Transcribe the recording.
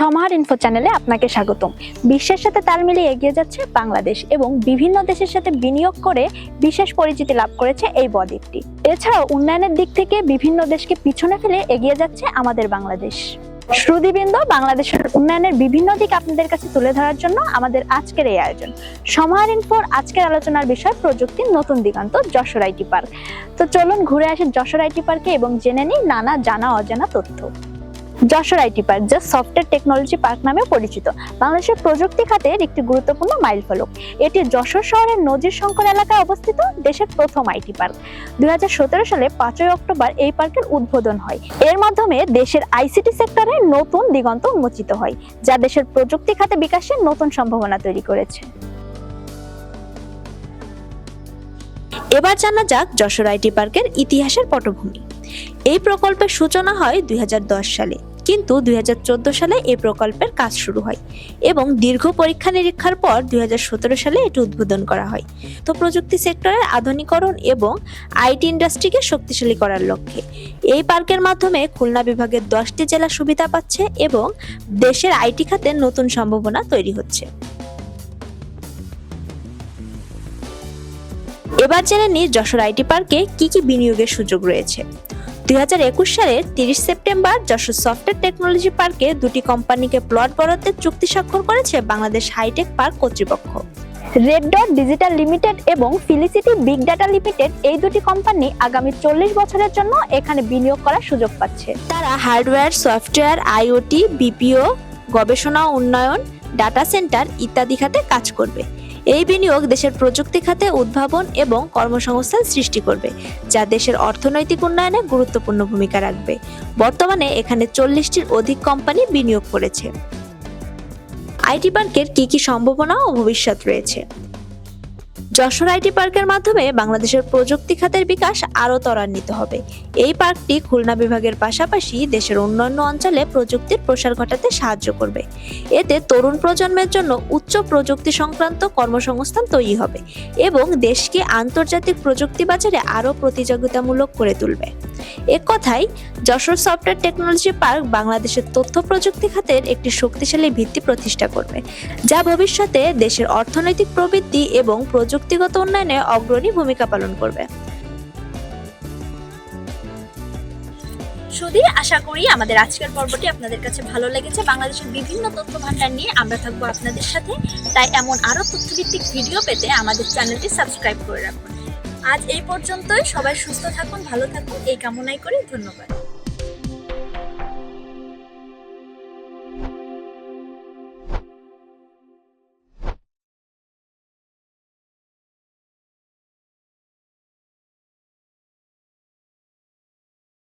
সমাহার ইনফো চ্যানেলে আপনাকে স্বাগতম। বিশ্বের সাথে তাল মিলিয়ে এগিয়ে যাচ্ছে বাংলাদেশ এবং বিভিন্ন দেশের সাথে বিনিয়োগ করে বিশেষ পরিচিতি লাভ করেছে এই বদ্বীপটি। এছাড়াও উন্নয়নের দিক থেকে বিভিন্ন দেশকে পিছনে ফেলে এগিয়ে যাচ্ছে আমাদের বাংলাদেশ। শ্রুতিবৃন্দ, বাংলাদেশের উন্নয়নের বিভিন্ন দিক আপনাদের কাছে তুলে ধরার জন্য আমাদের আজকের এই আয়োজন। সমাহার ইনফোর আজকের আলোচনার বিষয় প্রযুক্তির নতুন দিগন্ত, যশোর আইটি পার্ক। তো চলুন ঘুরে আসি যশোর আইটি পার্কে এবং জেনে নিই নানা জানা অজানা তথ্য। যশোর আইটি পার্ক, যা সফটওয়্যার টেকনোলজি পার্ক নামে পরিচিত। বাংলাদেশের প্রযুক্তি খাতের একটি গুরুত্বপূর্ণ মাইলফলক এটি যশোর শহরের নজির শঙ্কর এলাকায় অবস্থিত দেশের প্রথম আইটি পার্ক। দু হাজার সতেরো সালে পাঁচই অক্টোবর এই পার্কের উদ্বোধন হয়। এর মাধ্যমে দেশের আইসিটি সেক্টরে নতুন দিগন্ত উন্মোচিত হয়, যা দেশের প্রযুক্তি খাতে বিকাশের নতুন সম্ভাবনা তৈরি করেছে। এবার জানা যাক যশোর আইটি পার্কের ইতিহাসের পটভূমি। এই প্রকল্পের সূচনা হয় দুই হাজার দশ সালে। কিন্তু দুই হাজার চোদ্দ সালে এই প্রকল্পের কাজ শুরু হয় এবং দীর্ঘ পরীক্ষা নিরীক্ষার পর দুই হাজার সতেরো সালে এটি উদ্বোধন করা হয়। তো প্রযুক্তি সেক্টরের আধুনিকরণ এবং আইটি ইন্ডাস্ট্রিকে শক্তিশালী করার লক্ষ্যে এই পার্কের মাধ্যমে খুলনা বিভাগের দশটি জেলা সুবিধা পাচ্ছে এবং দেশের আইটি খাতে নতুন সম্ভাবনা তৈরি হচ্ছে। এবার জেনে নিই যশোর আইটি পার্কে কি কি বিনিয়োগের সুযোগ রয়েছে। দু হাজার একুশ সালের তিরিশ সেপ্টেম্বর যশোর সফটওয়্যার টেকনোলজি পার্কে দুটি কোম্পানিকে প্লট বরাদ্দের চুক্তি স্বাক্ষর করেছে বাংলাদেশ হাইটেক পার্ক কর্তৃপক্ষ। রেড ডট ডিজিটাল লিমিটেড এবং ফিলিসিটি বিগ ডাটা লিমিটেড এই দুটি কোম্পানি আগামী চল্লিশ বছরের জন্য এখানে বিনিয়োগ করার সুযোগ পাচ্ছে। তারা হার্ডওয়্যার সফটওয়্যার আইওটি বিপিও গবেষণা উন্নয়ন ডাটা সেন্টার ইত্যাদি খাতে কাজ করবে। এই বিনিয়োগ দেশের প্রযুক্তি খাতে উদ্ভাবন এবং কর্মসংস্থান সৃষ্টি করবে, যা দেশের অর্থনৈতিক উন্নয়নে গুরুত্বপূর্ণ ভূমিকা রাখবে। বর্তমানে এখানে চল্লিশটির অধিক কোম্পানি বিনিয়োগ করেছে। আইটি পার্কের কি কি সম্ভাবনা ও ভবিষ্যৎ রয়েছে? যশোর আইটি পার্কের মাধ্যমে বাংলাদেশের প্রযুক্তি খাতের বিকাশ আরও ত্বরান্বিত হবে। এই পার্কটি খুলনা বিভাগের পাশাপাশি দেশের অন্যান্য অঞ্চলে প্রযুক্তির প্রসার ঘটাতে সাহায্য করবে। এতে তরুণ প্রজন্মের জন্য উচ্চ প্রযুক্তি সংক্রান্ত কর্মসংস্থান তৈরি হবে এবং দেশকে আন্তর্জাতিক প্রযুক্তি বাজারে আরও প্রতিযোগিতামূলক করে তুলবে। এক কথায় যশোর সফটওয়্যার টেকনোলজি পার্ক বাংলাদেশের তথ্য প্রযুক্তি খাতের একটি শক্তিশালী ভিত্তি প্রতিষ্ঠা করবে, যা ভবিষ্যতে দেশের অর্থনৈতিক প্রবৃদ্ধি এবং প্রযুক্তিগত উন্নয়নে অগ্রণী ভূমিকা পালন করবে। সুধী আশা করি আমাদের আজকের পর্বটি আপনাদের কাছে ভালো লেগেছে। বাংলাদেশের বিভিন্ন তথ্য ভান্ডার নিয়ে আমরা থাকব আপনাদের সাথে। তাই এমন আরও তথ্যভিত্তিক ভিডিও পেতে আমাদের চ্যানেলটি সাবস্ক্রাইব করে রাখুন। আজ এই পর্যন্তই। সবাই সুস্থ থাকুন, ভালো থাকুন। এই কামনাই করে। ধন্যবাদ।